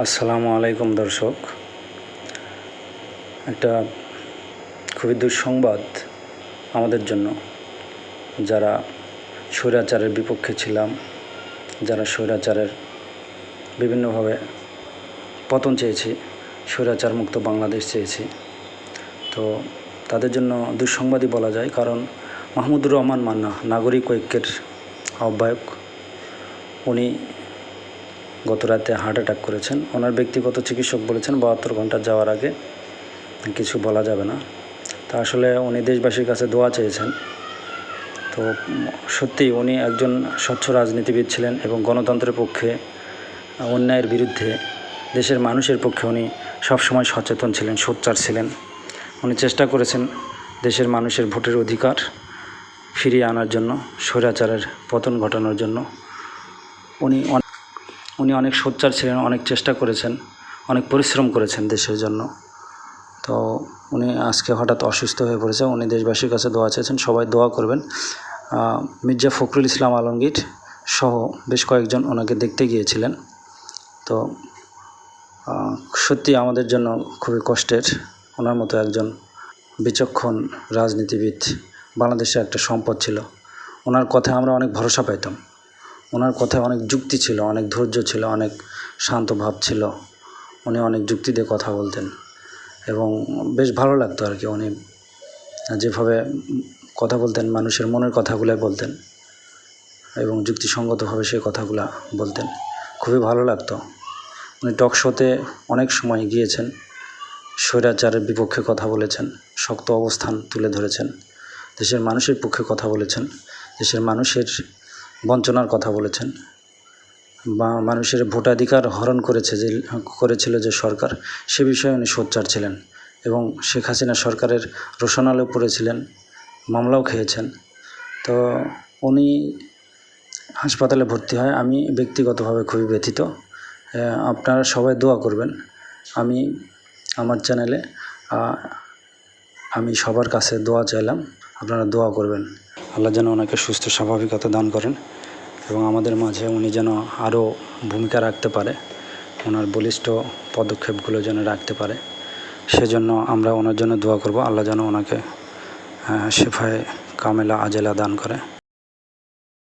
আসসালামু আলাইকুম, দর্শক। একটা খুবই দুঃসংবাদ আমাদের জন্য। যারা স্বৈরাচারের বিপক্ষে ছিলাম, যারা স্বৈরাচারের বিভিন্নভাবে পতন চেয়েছি স্বৈরাচার মুক্ত বাংলাদেশ চেয়েছি। তো তাদের জন্য দুঃসংবাদই বলা যায়, কারণ মাহমুদুর রহমান মান্না, নাগরিক ঐক্যের আহ্বায়ক, উনি গত রাতে হার্ট অ্যাটাক করেছেন। ওনার ব্যক্তিগত চিকিৎসক বলেছেন বাহাত্তর ঘণ্টা যাওয়ার আগে কিছু বলা যাবে না। তা আসলে উনি দেশবাসীর কাছে দোয়া চেয়েছেন। তো সত্যি উনি একজন স্বচ্ছ রাজনীতিবিদ ছিলেন এবং গণতন্ত্রের পক্ষে, অন্যায়ের বিরুদ্ধে, দেশের মানুষের পক্ষে উনি সবসময় সচেতন ছিলেন, সোচ্চার ছিলেন। উনি চেষ্টা করেছেন দেশের মানুষের ভোটের অধিকার ফিরিয়ে আনার জন্য, স্বৈরাচারের পতন ঘটানোর জন্য। উনি উনি অনেক সোচ্চার ছিলেন, অনেক চেষ্টা করেছেন, অনেক পরিশ্রম করেছেন দেশের জন্য। তো উনি আজকে হঠাৎ অসুস্থ হয়ে পড়েছে। উনি দেশবাসীর কাছে দোয়া চেয়েছেন, সবাই দোয়া করবেন। মির্জা ফখরুল ইসলাম আলমগীর সহ বেশ কয়েকজন ওনাকে দেখতে গিয়েছিলেন। তো সত্যি আমাদের জন্য খুবই কষ্টের। ওনার মতো একজন বিচক্ষণ রাজনীতিবিদ বাংলাদেশের একটা সম্পদ ছিল। ওনার কথায় আমরা অনেক ভরসা পাইতাম। ওনার কথায় অনেক যুক্তি ছিল, অনেক ধৈর্য ছিল, অনেক শান্ত ভাব ছিল। উনি অনেক যুক্তি দিয়ে কথা বলতেন এবং বেশ ভালো লাগতো আর কি উনি যেভাবে কথা বলতেন, মানুষের মনের কথাগুলোই বলতেন এবং যুক্তিসঙ্গতভাবে সেই কথাগুলো বলতেন। খুবই ভালো লাগতো। উনি টক শোতে অনেক সময় গিয়েছেন, স্বৈরাচারের বিপক্ষে কথা বলেছেন, শক্ত অবস্থান তুলে ধরেছেন, দেশের মানুষের পক্ষে কথা বলেছেন, দেশের মানুষের বঞ্চনার কথা বলেছেন। বা মানুষের ভোটাধিকার হরণ করেছে যে, করেছিল যে সরকার, সে বিষয়ে উনি সোচ্চার ছিলেন এবং শেখ হাসিনা সরকারের রোশনালেও পড়েছিলেন, মামলাও খেয়েছেন। তো উনি হাসপাতালে ভর্তি হয়। আমি ব্যক্তিগতভাবে খুবই ব্যথিত। আপনারা সবাই দোয়া করবেন। আমি, আমার চ্যানেলে আমি সবার কাছে দোয়া চাইলাম। আপনারা দোয়া করবেন। আল্লাহ যেন ওনাকে সুস্থ, স্বাভাবিকতা দান করেন এবং আমাদের মাঝে উনি যেন আরও ভূমিকা রাখতে পারে, ওনার বলিষ্ঠ পদক্ষেপগুলো যেন রাখতে পারে। সেজন্য আমরা ওনার জন্য দোয়া করব। আল্লাহ যেন ওনাকে শেফায় কামেলা, আজেলা দান করে।